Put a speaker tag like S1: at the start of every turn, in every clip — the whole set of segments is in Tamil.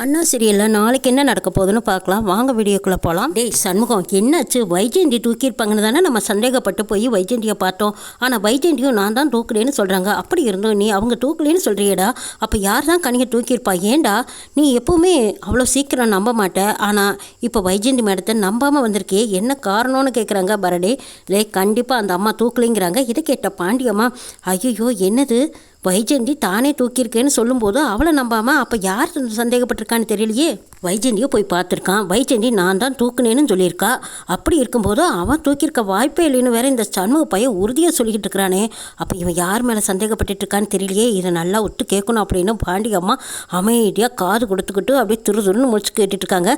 S1: அண்ணா சீரியலில் நாளைக்கு என்ன நடக்க போகுதுன்னு பார்க்கலாம். வாங்க வீடியோக்குள்ளே போகலாம் டேய் சண்முகம் என்னாச்சு? வைஜெயந்தி தூக்கியிருப்பாங்கன்னு தானே நம்ம சந்தேகப்பட்டு போய் வைஜெயந்தியை பார்த்தோம். ஆனால் வைஜெயந்தியும் நான் தான் தூக்குலேன்னு சொல்கிறாங்க அப்படி இருந்தோம் நீ அவங்க தூக்கலேன்னு சொல்கிறியடா அப்போ யார் தான் கனியை தூக்கியிருப்பா? ஏன்டா? நீ எப்போவுமே அவ்வளோ சீக்கிரம் நம்ப மாட்டேன் ஆனால் இப்போ வைஜெயந்தி மேடத்தை நம்பாமல் வந்திருக்கே. என்ன காரணம்னு கேட்குறாங்க பரடே. லே கண்டிப்பாக அந்த அம்மா தூக்கலைங்கிறாங்க. இதை கேட்ட பாண்டியம்மா ஐயோ என்னது? வைஜெயந்தி தானே தூக்கியிருக்கேன்னு சொல்லும்போது அவளை நம்பாமல் அப்போ யார் சந்தேகப்பட்டிருக்கான்னு தெரியலையே? வைஜந்தியை போய் பார்த்துருக்கான். வைஜெயந்தி நான் தான் தூக்குனேன்னு சொல்லியிருக்கா? அப்படி இருக்கும்போது அவன் தூக்கியிருக்க வாய்ப்பே இல்லைன்னு வேற இந்த சண்முக பையன் உறுதியாக சொல்லிக்கிட்டு இருக்கிறானே. அப்போ இவன் யார் மேலே சந்தேகப்பட்டுட்டு இருக்கான்னு தெரியலையே. இதை நல்லா ஒத்து கேட்கணும் அப்படின்னு பாண்டி அம்மா அமைதியாக காது கொடுத்துக்கிட்டு அப்படியே துரு துருன்னு முடிச்சு கேட்டுட்டு இருக்காங்க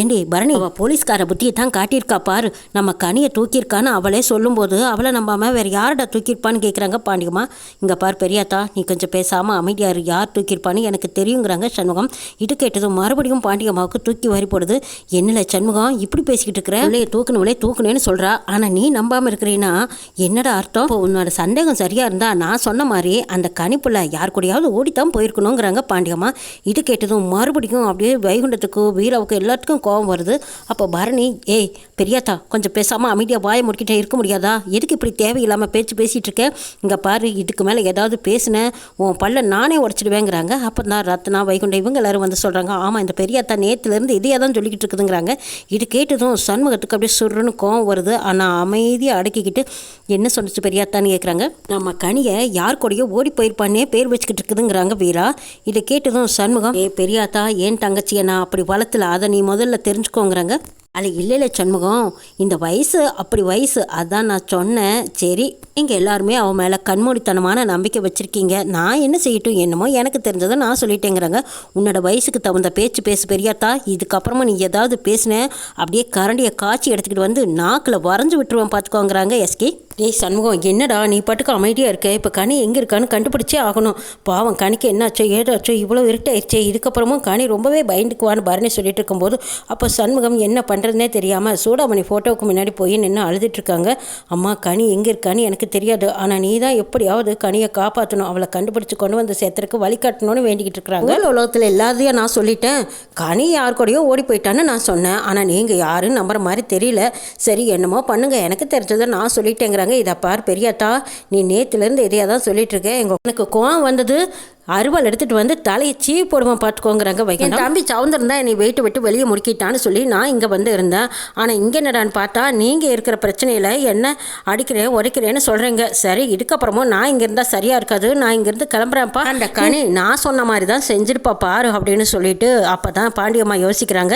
S1: ஏண்டி பரணி அவள் போலீஸ்கார புத்தியை தான் காட்டியிருக்கா பாரு. நம்ம கனியை தூக்கியிருக்கான்னு அவளே சொல்லும்போது அவளை நம்பாமல் வேறு யார்டா தூக்கியிருப்பான்னு கேட்குறாங்க பாண்டியம்மா இங்கே பார் பெரியாத்தா நீ கொஞ்சம் பேசாமல் அமைதியார் யார் தூக்கியிருப்பான்னு எனக்கு தெரியுங்கிறாங்க சண்முகம். இது கேட்டதும் மறுபடியும் பாண்டியம்மாவுக்கு தூக்கி வாரி போடுது. என்னல சண்முகம் இப்படி பேசிக்கிட்டு இருக்கிற? உள்ளே தூக்கணும்னு சொல்கிறா ஆனால் நீ நம்பாமல் இருக்கிறீன்னா என்னடா அர்த்தம்? இப்போ உன்னோட சந்தேகம் சரியாக இருந்தால் நான் சொன்ன மாதிரி அந்த கணிப்பில் யார் கூடயாவது ஓடித்தான் போயிருக்கணுங்கிறாங்க பாண்டியம்மா இது கேட்டதும் மறுபடியும் அப்படியே வைகுண்டத்துக்கு வீராவுக்கு எல்லாத்துக்கும் கோபம் வருது. அப்போ பரணி ஏய் பெரியாத்தா கொஞ்சம் பேசாமல் அமைதியாக வாயை முடிக்கிட்டே இருக்க முடியாதா? எதுக்கு இப்படி தேவையில்லாமல் பேச்சு பேசிகிட்டு இருக்க? இங்கே பாரு இதுக்கு மேலே ஏதாவது பேசினேன் உன் பல்ல நானே உடச்சிடுவேங்கிறாங்க. அப்போ தான் ரத்னா வைகுண்ட இவங்க எல்லாரும் வந்து சொல்கிறாங்க ஆமாம் இந்த பெரியாத்தா நேற்றுலேருந்து இதையே தான் சொல்லிக்கிட்டு இருக்குதுங்கிறாங்க. இது கேட்டதும் சண்முகத்துக்கு அப்படியே சுருன்னு கோவம் வருது. ஆனால் அமைதியாக அடக்கிக்கிட்டு என்ன சொன்னிச்சு பெரியாத்தான்னு கேட்குறாங்க நம்ம கனியை யார் கூடயோ ஓடி போயிருப்பானே பேர் வச்சுக்கிட்டு இருக்குதுங்கிறாங்க வீரா. இதை கேட்டதும் சண்முகம் ஏ பெரியாத்தா ஏன் தங்கச்சியை நான் அப்படி வளர்த்துல அதை நீ முதல்ல தெரிஞ்சுக்கோங்கிறாங்க. அல்ல இல்லை இல்லை சண்முகம் இந்த வயசு அப்படி வயசு. அதான் நான் சொன்னேன். சரி நீங்கள் எல்லாருமே அவன் மேலே கண்மூடித்தனமான நம்பிக்கை வச்சுருக்கீங்க. நான் என்ன செய்யட்டும் என்னமோ எனக்கு தெரிஞ்சதை நான் சொல்லிட்டேங்கிறாங்க. உன்னோட வயசுக்கு தகுந்த பேச்சு பேசு பெரியாத்தா. இதுக்கப்புறமா நீ ஏதாவது பேசின அப்படியே கரண்டியை காய்ச்சி எடுத்துக்கிட்டு வந்து நாக்கில் வரைஞ்சி விட்டுருவேன் பார்த்துக்கோங்கிறாங்க எஸ்கே. டேய் சண்முகம் என்னடா நீ பாட்டுக்கு அமைதியாக இருக்க? இப்போ கனி எங்கே இருக்கான்னு கண்டுபிடிச்சே ஆகணும். பாவம் கனிக்கு என்னாச்சோ ஏதாச்சோ இவ்வளோ இருட்டாயிடுச்சே இதுக்கப்புறமும் கனி ரொம்பவே பயந்துக்குவான்னு பரணி சொல்லிட்டு இருக்கும்போது அப்போ சண்முகம் என்ன பண்ணுறதுனே தெரியாமல் சூடாமணி ஃபோட்டோவுக்கு முன்னாடி போய் நின்று அழுதுட்டுருக்காங்க அம்மா கனி எங்கே இருக்கான்னு எனக்கு தெரியாது. ஆனால் நீ தான் எப்படியாவது கனியை காப்பாற்றணும் அவளை கண்டுபிடிச்சி கொண்டு வந்து சேர்த்துறதுக்கு வழிகாட்டணும்னு வேண்டிக்கிட்டு இருக்கிறாங்க உலகத்தில் எல்லாத்தையும் நான் சொல்லிட்டேன். கனி யார் கூடயோ ஓடி போயிட்டான்னு நான் சொன்னேன். ஆனால் நீங்கள் யாருன்னு நம்புற மாதிரி தெரியல. சரி என்னமோ பண்ணுங்கள் எனக்கு தெரிஞ்சதை நான் சொல்லிட்டேங்கிறாங்க. இதை பார் பெரியாத்தா நீ நேற்றுலேருந்து இதையாக தான் சொல்லிட்டு இருக்க எங்கள் எனக்கு கோவம் வந்தது? அருவாள் எடுத்துட்டு வந்து தலையை சீவி போடுவான் பார்த்துக்கோங்கிறாங்க வைக்கணும் தம்பி சவுந்தரம் தான் என்னை வெயிட்டு விட்டு வெளியே முடுக்கிட்டான்னு சொல்லி நான் இங்கே வந்து இருந்தேன். ஆனால் இங்கே என்னடான்னு பார்த்தா நீங்கள் இருக்கிற பிரச்சனையில் என்ன அடிக்கிறேன் உடைக்கிறேன்னு சொல்கிறீங்க சரி இதுக்கப்புறமும் நான் இங்கே இருந்தால் சரியாக இருக்காது. நான் இங்கேருந்து கிளம்புறேன்ப்பா. அந்த கனி நான் சொன்ன மாதிரி தான் செஞ்சிருப்பா பாரு அப்படின்னு சொல்லிட்டு அப்போ தான் பாண்டியம்மா யோசிக்கிறாங்க.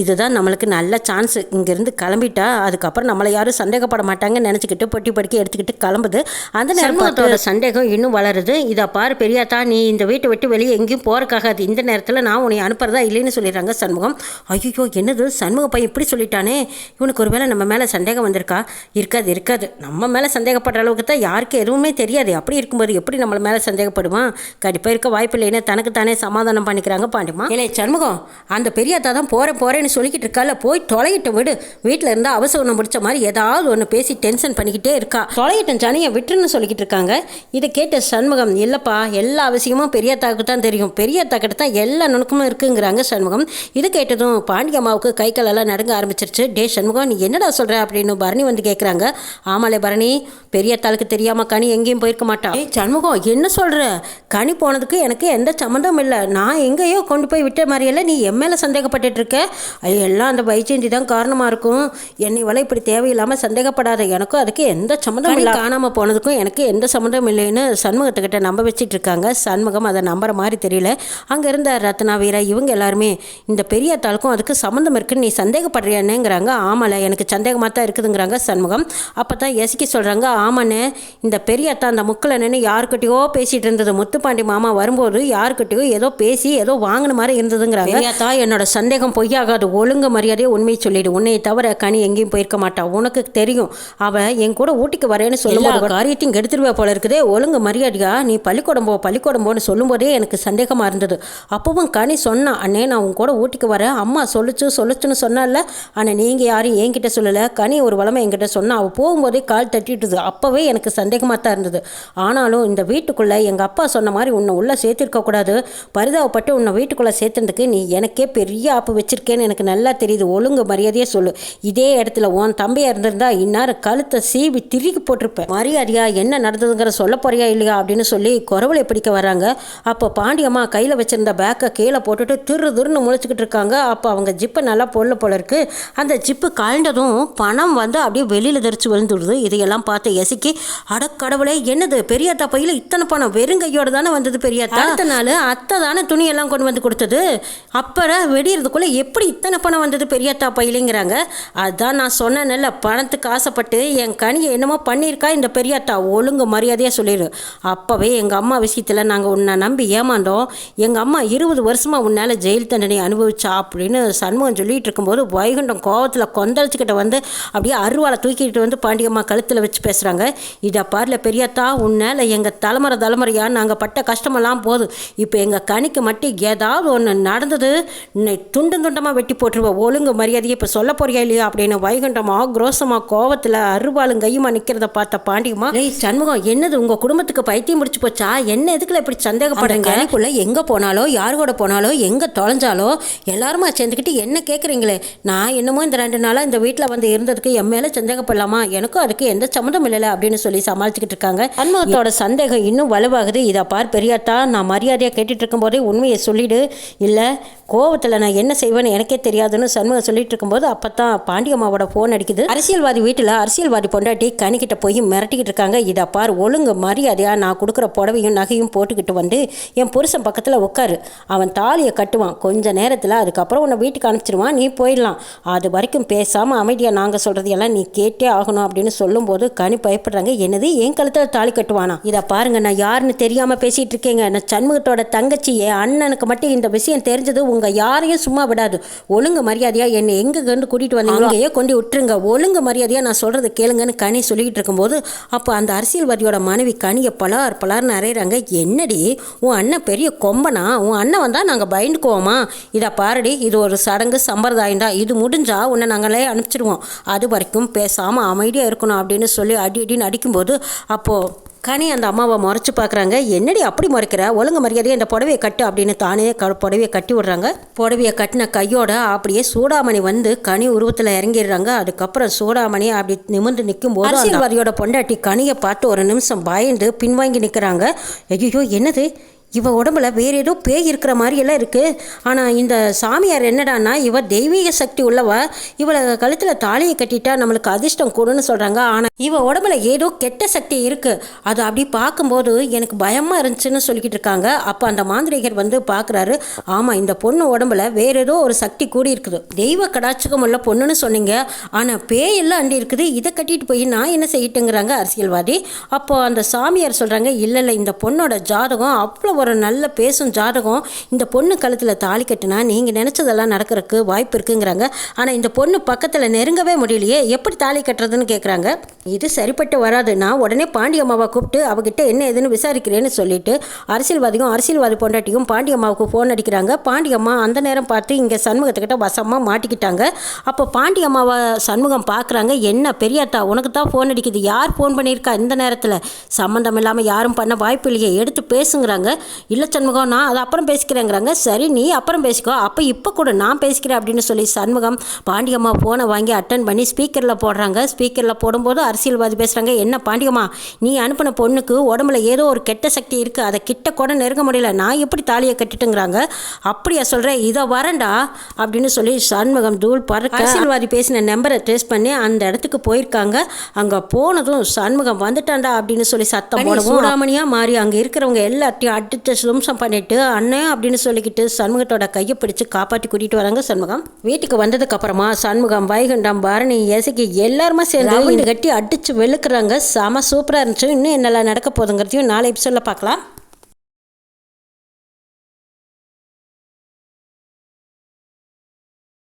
S1: இதுதான் நம்மளுக்கு நல்ல சான்ஸ் இங்கேருந்து கிளம்பிட்டா அதுக்கப்புறம் நம்மளை யாரும் சந்தேகப்பட மாட்டாங்கன்னு நினச்சிக்கிட்டு பொட்டி படுக்கி எடுத்துக்கிட்டு கிளம்புது. அந்த நேரத்தோட சந்தேகம் இன்னும் வளருது. இதை பாரு பெரியாத்தா நீ இந்த வீட்டை விட்டு வெளியே எங்கேயும் போறக்காகாது இந்த நேரத்தில் நான் உன்னை அனுப்புறதா இல்லைன்னு சொல்லிடுறாங்க சண்முகம். ஐயோ என்னது? சண்முக பையன் இப்படி சொல்லிட்டானே? இவனுக்கு ஒருவேளை நம்ம மேலே சந்தேகம் வந்திருக்கா? இருக்காது இருக்காது. நம்ம மேலே சந்தேகப்படுற அளவுக்கு தான் யாருக்கு எதுவுமே தெரியாது. அப்படி இருக்கும்போது எப்படி நம்மள மேலே சந்தேகப்படுவான்? கண்டிப்பாக இருக்க வாய்ப்பு இல்லைன்னு தனக்கு தானே சமாதானம் பண்ணிக்கிறாங்க பாண்டிமா. இல்லை சண்முகம் அந்த பெரியாத்தா தான் போகிறேன் போகிறேன்னு சொல்லிக்கிட்டு இருக்கால. போய் தொலைகிட்ட விடு. வீட்டில் இருந்தால் அவசரம் முடிச்ச மாதிரி ஏதாவது ஒன்று பேசி டென்ஷன் பண்ணிக்கிட்டே இருக்கா. தொலைகிட்டம் ஜனியை விட்டுருன்னு சொல்லிக்கிட்டு இருக்காங்க. இதை கேட்ட சண்முகம் இல்லைப்பா எல்லா அவசியமும் பெரியத்தாவுக்கு தான் தெரியும். பெரியத்தா கிட்ட தான் எல்லா நுணுக்கமும் இருக்குங்கிறாங்க சண்முகம். இது கேட்டதும் பாண்டியம்மாவுக்கு கை காலெல்லாம் நடுங்க ஆரம்பிச்சிருச்சு. டே சண்முகம் நீ என்னடா சொல்கிற அப்படின்னு பரணி வந்து கேட்குறாங்க ஆமாலே பரணி பெரியத்தாளுக்கு தெரியாமல் கனி எங்கேயும் போயிருக்க மாட்டா. ஏய் சண்முகம் என்ன சொல்கிற கனி போனதுக்கு எனக்கு எந்த சம்மந்தம் இல்லை. நான் எங்கேயோ கொண்டு போய் விட்ட மாதிரியெல்லாம் நீ என் மேலே சந்தேகப்பட்டுட்டு இருக்க. எல்லாம் அந்த வைஜெயந்தி தான் காரணமாக இருக்கும். என்னை வலை இப்படி தேவையில்லாமல் சந்தேகப்படாத. எனக்கும் அதுக்கு எந்த சம்மந்தம் இல்லை. காணாமல் போனதுக்கும் எனக்கு எந்த சம்மந்தம் இல்லைன்னு சண்முகத்துக்கிட்ட நம்ப வச்சிட்டு இருக்காங்க. சண்முகம் அதை நம்புற மாதிரி தெரியல. அங்கே இருந்த ரத்னா வீரா இவங்க எல்லாருமே இந்த பெரிய தாளுக்கும் அதுக்கு சம்மந்தம் இருக்குன்னு நீ சந்தேகப்படுறியானேங்கிறாங்க. ஆமால எனக்கு சந்தேகமாக தான் இருக்குதுங்கிறாங்க சண்முகம். அப்போ தான் எசிக்கி சொல்கிறாங்க ஆமாண்ணே இந்த பெரிய அத்தா அந்த முக்கில் நின்று யாருக்கிட்டயோ பேசிகிட்டு இருந்தது. முத்துப்பாண்டி மாமா வரும்போது யாருக்கிட்டயோ ஏதோ பேசி ஏதோ வாங்கின மாதிரி இருந்ததுங்கிறாங்க. பெரியாத்தா என்னோட சந்தேகம் பொய்யாகாது. ஒழுங்கு மரியாதையை உண்மையை சொல்லிடு. உன்னை தவிர கனி எங்கேயும் போயிருக்க மாட்டா. உனக்கு தெரியும். அவ என் கூட ஊட்டிக்கு வரேன்னு சொல்லும்போது காரியத்தையும் கெடுத்துருவா போல இருக்குதே. ஒழுங்கு மரியாதையா? நீ பள்ளிக்கூடம் போ பள்ளிக்கூடம் போன்னு சொல்லும்போதே எனக்கு சந்தேகமாக இருந்தது. அப்பவும் கனி சொன்னான் அண்ணே நான் உன் கூட ஊட்டிக்கு வரேன். அம்மா சொல்லுச்சு சொல்லுச்சுன்னு சொன்னால ஆனால் நீங்கள் யாரும் என்கிட்ட சொல்லலை. கனி ஒரு வளமை என்கிட்ட சொன்னா அவள் போகும்போதே கால் தட்டிட்டுது. அப்போவே எனக்கு சந்தேகமாக தான் இருந்தது. ஆனாலும் இந்த வீட்டுக்குள்ளே எங்கள் அப்பா சொன்ன மாதிரி உன்னை உள்ளே சேர்த்துருக்கக்கூடாது பரிதாபப்பட்டு உன்னை வீட்டுக்குள்ளே சேர்த்துறதுக்கு நீ எனக்கே பெரிய ஆப்பு வச்சிருக்கேன்னு எனக்கு நல்லா தெரியுது. ஒழுங்கு மரியாதையே சொல்லு. இதே இடத்துல உன் தம்பியாக இருந்திருந்தா இந்நேரம் கழுத்தை சீவி திருக்கி போட்டிருப்பேன். மரியாதையா என்ன நடந்ததுங்கிற சொல்ல போறியா இல்லையா அப்படின்னு சொல்லி குரவலை பிடிக்க வராங்க அப்போ பாண்டியம்மா கையில் வச்சிருந்த பேக்கை கீழே போட்டுட்டு திரு திருன்னு முழிச்சுக்கிட்டு இருக்காங்க. அப்போ அவங்க ஜிப்பை நல்லா பொருள் போல இருக்கு. அந்த ஜிப்பு கழண்டதும் பணம் வந்து அப்படியே வெளியில் தெரிச்சு விழுந்துடுது. இதையெல்லாம் பார்த்து எசிக்கி அடக்கடவுளே என்னது? பெரியாத்தா பையில் இத்தனை பணம்? வெறுங்கையோடு தானே வந்தது பெரியாத்தா அடுத்த நாள் அத்தை தானே துணியெல்லாம் கொண்டு வந்து கொடுத்தது. அப்புறம் வெடியறதுக்குள்ளே எப்படி இத்தனை பணம் வந்தது பெரியாத்தா பையிலங்கிறாங்க. அதான் நான் சொன்னேன்ல பணத்துக்கு ஆசைப்பட்டு என் கனியை என்னமோ பண்ணியிருக்கா இந்த பெரியாத்தா ஒழுங்கு மரியாதையாக சொல்லிடு. அப்போவே எங்கள் அம்மா விஷயத்தில் நாங்கள் உன்னை நம்பி ஏமாந்தோம். எங்கள் அம்மா இருபது வருஷமாக உன்னால் ஜெயில் தண்டனை அனுபவிச்சா அப்படின்னு சண்முகம் சொல்லிகிட்டு இருக்கும்போது வைகுண்டம் கோவத்தில் கொந்தளிச்சுக்கிட்ட வந்து அப்படியே அருவாளை தூக்கிட்டு வந்து பாண்டியம்மா கழுத்தில் வச்சு பேசுகிறாங்க இதை பாரில் பெரியத்தா உன்னால் எங்கள் தலைமுறை தலைமுறையாக நாங்கள் பட்ட கஷ்டமெல்லாம் போதும். இப்போ எங்கள் கணிக்கு மட்டும் ஏதாவது ஒன்று நடந்தது இன்னை துண்டு துண்டமாக வெட்டி போட்டுருவோம் ஒழுங்கு மரியாதையை இப்போ சொல்ல போறியா இல்லையா அப்படின்னு வைகுண்டமா குரோசமாக கோவத்தில் அருவாளும் கையுமா நிற்கிறத பார்த்த பாண்டியம்மா சண்முகம் என்னது உங்கள் குடும்பத்துக்கு பைத்தியம் முடிச்சு போச்சா? என்ன எதுக்குல இப்படி சந்தேகப்படுறீங்க கனிக்குள்ள எங்கே போனாலோ யார் கூட போனாலோ எங்கே தொலைஞ்சாலோ எல்லாருமா சேர்ந்துக்கிட்டு என்ன கேட்குறீங்களே நான் என்னமோ இந்த ரெண்டு நாளாக இந்த வீட்டில் வந்து இருந்ததுக்கு என் மேலே சந்தேகப்படலாமா? எனக்கும் அதுக்கு எந்த சம்மந்தம் இல்லைல்ல அப்படின்னு சொல்லி சமாளிச்சுக்கிட்டு இருக்காங்க. சண்முகத்தோட சந்தேகம் இன்னும் வலுவாகுது. இதை பார் பெரியாத்தா நான் மரியாதையாக கேட்டுட்டு இருக்கும்போதே உண்மையை சொல்லிடு. இல்லை கோவத்தில் நான் என்ன செய்வேன்னு எனக்கே தெரியாதுன்னு சண்முகம் சொல்லிட்டு இருக்கும்போது அப்போ தான் பாண்டியம்மாவோட ஃபோன் அடிக்குது. அரசியல்வாதி வீட்டில் அரசியல்வாதி பொண்டாட்டி கனிக்கிட்ட போய் மிரட்டிக்கிட்டு இருக்காங்க. இதை பார் ஒழுங்கு மரியாதையாக நான் கொடுக்குற புடவையும் நகையும் போட்டுக்கிட்டு வந்து என் புருஷன் பக்கத்தில் உட்காரு. அவன் தாலியை கட்டுவான். கொஞ்ச நேரத்தில் அதுக்கப்புறம் உன்னை வீட்டுக்கு அனுப்பிச்சிடுவான் நீ போயிடலாம். அது வரைக்கும் பேசாமல் அமைதியாக நாங்கள் சொல்கிறதையெல்லாம் நீ கேட்டே ஆகணும் அப்படின்னு சொல்லும்போது கனி பயப்படுறாங்க. என்னது? என் கழுத்தில் தாலி கட்டுவானா? இதை பாருங்க நான் யாருன்னு தெரியாமல் பேசிகிட்டு இருக்கேங்க. நான் சண்முகத்தோட தங்கச்சி என் அண்ணனுக்கு மட்டும் இந்த விஷயம் தெரிஞ்சது உங்கள் யாரையும் சும்மா விடாது. ஒழுங்கு மரியாதையாக என்னை எங்கே கண்டு கூட்டிகிட்டு வந்தீங்களோ அங்கேயே கொண்டு விட்டுருங்க. ஒழுங்கு மரியாதையாக நான் சொல்கிறத கேளுங்கன்னு கனி சொல்லிக்கிட்டு இருக்கும்போது அப்போ அந்த அரசியல்வாதியோட மனைவி கனியை பலார் பலார்னு அறையிறாங்க. என்னடி? உன் அண்ணன் பெரிய கொம்பனா? உன் அண்ணன் வந்தால் நாங்கள் பயந்துக்குவோமா? இதை பாருடி இது ஒரு சடங்கு சம்பிரதாயம் தான் இது முடிஞ்சா உன்னை நாங்களே அனுப்பிச்சிடுவோம். அது வரைக்கும் பேசாமல் அமைதியாக இருக்கணும் அப்படின்னு சொல்லி அடி அடின்னு அடிக்கும்போது அப்போது கனி அந்த அம்மாவை முறைச்சி பார்க்குறாங்க. என்னடி அப்படி முறைக்கிற? ஒழுங்கு மரியாதையை இந்த புடவையை கட்டு அப்படின்னு தானே க புடவையை கட்டி விடுறாங்க. புடவையை கட்டின கையோட அப்படியே சூடாமணி வந்து கனி உருவத்தில் இறங்கிடுறாங்க. அதுக்கப்புறம் சூடாமணி அப்படி நிமிர்ந்து நிற்கும் போது அரசியல்வாதியோட பொண்டாட்டி கனியை பார்த்து ஒரு நிமிஷம் பயந்து பின்வாங்கி நிற்கிறாங்க ஐயோ என்னது? இவ உடம்புல வேற ஏதோ பேய் இருக்கிற மாதிரியெல்லாம் இருக்குது ஆனால் இந்த சாமியார் என்னடான்னா இவ தெய்வீக சக்தி உள்ளவ. இவளை கழுத்தில் தாலியை கட்டிட்டா நம்மளுக்கு அதிர்ஷ்டம் கூடுன்னு சொல்கிறாங்க ஆனால் இவ உடம்புல ஏதோ கெட்ட சக்தி இருக்குது அது அப்படி பார்க்கும்போது எனக்கு பயமாக இருந்துச்சுன்னு சொல்லிக்கிட்டு இருக்காங்க. அப்போ அந்த மாந்திரிகர் வந்து பார்க்குறாரு. ஆமாம் இந்த பொண்ணு உடம்புல வேற ஏதோ ஒரு சக்தி கூடி இருக்குது. தெய்வ கடாட்சகம் உள்ள பொண்ணுன்னு சொன்னீங்க. ஆனால் பேய் எல்லாம் அண்டி இருக்குது. இதை கட்டிட்டு போய் நான் என்ன செய்யட்டுங்கிறாங்க அரசியல்வாதி. அப்போ அந்த சாமியார் சொல்கிறாங்க இல்லை இல்லை இந்த பொண்ணோட ஜாதகம் அவ்வளோ ஒரு நல்ல பேசும் ஜாதகம் இந்த பொண்ணு கழுத்தில் தாலி கட்டினா நீங்கள் நினச்சதெல்லாம் நடக்கிறதுக்கு வாய்ப்பு இருக்குங்கிறாங்க. ஆனால் இந்த பொண்ணு பக்கத்தில் நெருங்கவே முடியலையே எப்படி தாலி கட்டுறதுன்னு கேட்குறாங்க இது சரிப்பட்டு வராது. நான் உடனே பாண்டியம்மாவை கூப்பிட்டு அவகிட்ட என்ன ஏதுன்னு விசாரிக்கிறேன்னு சொல்லிட்டு அரசியல்வாதியும் அரசியல்வாதி பொண்டாட்டியும் பாண்டியம்மாவுக்கு ஃபோன் அடிக்கிறாங்க. பாண்டியம்மா அந்த நேரம் பார்த்து இங்கே சண்முகத்துக்கிட்ட வசமாக மாட்டிக்கிட்டாங்க. அப்போ பாண்டியம்மாவை சண்முகம் பார்க்குறாங்க என்ன பெரியாத்தா உனக்கு தான் ஃபோன் அடிக்குது. யார் ஃபோன் பண்ணியிருக்கா இந்த நேரத்தில்? சம்மந்தம் இல்லாமல் யாரும் பண்ண வாய்ப்பு இல்லையே. எடுத்து பேசுங்கிறாங்க. இல்லை சண்முகம் நான் அதை அப்புறம் பேசிக்கிறேங்கிறாங்க. சரி நீ அப்புறம் பேசிக்கோ. அப்போ இப்போ கூட நான் பேசிக்கிறேன் அப்படின்னு சொல்லி சண்முகம் பாண்டியம்மா ஃபோனை வாங்கி அட்டன் பண்ணி ஸ்பீக்கரில் போடுறாங்க. ஸ்பீக்கரில் போடும்போது அரசியல்வாதி பேசுகிறாங்க என்ன பாண்டியம்மா நீ அனுப்பின பொண்ணுக்கு உடம்புல ஏதோ ஒரு கெட்ட சக்தி இருக்குது அதை கிட்ட கூட நெருங்க முடியல. நான் எப்படி தாலியை கட்டிட்டுங்கிறாங்க? அப்படியா சொல்கிறேன் இதை வரேன்டா அப்படின்னு சொல்லி சண்முகம் தூள் பறக்க அரசியல்வாதி பேசின நம்பரை ட்ரேஸ் பண்ணி அந்த இடத்துக்கு போயிருக்காங்க. அங்கே போனதும் சண்முகம் வந்துட்டான்டா அப்படின்னு சொல்லி சத்தம் போடவும் சூடாமணியாக மாறி அங்கே இருக்கிறவங்க எல்லாத்தையும் அடித்து சும்சம் பண்ணிட்டு அண்ணன் அப்படின்னு சொல்லிக்கிட்டு சண்முகத்தோட கையை பிடிச்சு காப்பாற்றி கூட்டிகிட்டு வராங்க சண்முகம். வீட்டுக்கு வந்ததுக்கு அப்புறமா சண்முகம் வைகுண்டம் பரணி எசகி எல்லாருமே சேர்ந்து கட்டி அடிச்சு வெளுக்கிறாங்க. செம சூப்பராக இருந்துச்சு. இன்னும் என்னெல்லாம் நடக்க போதுங்கிறதையும் நாளை எபிசோடில் பார்க்கலாம்.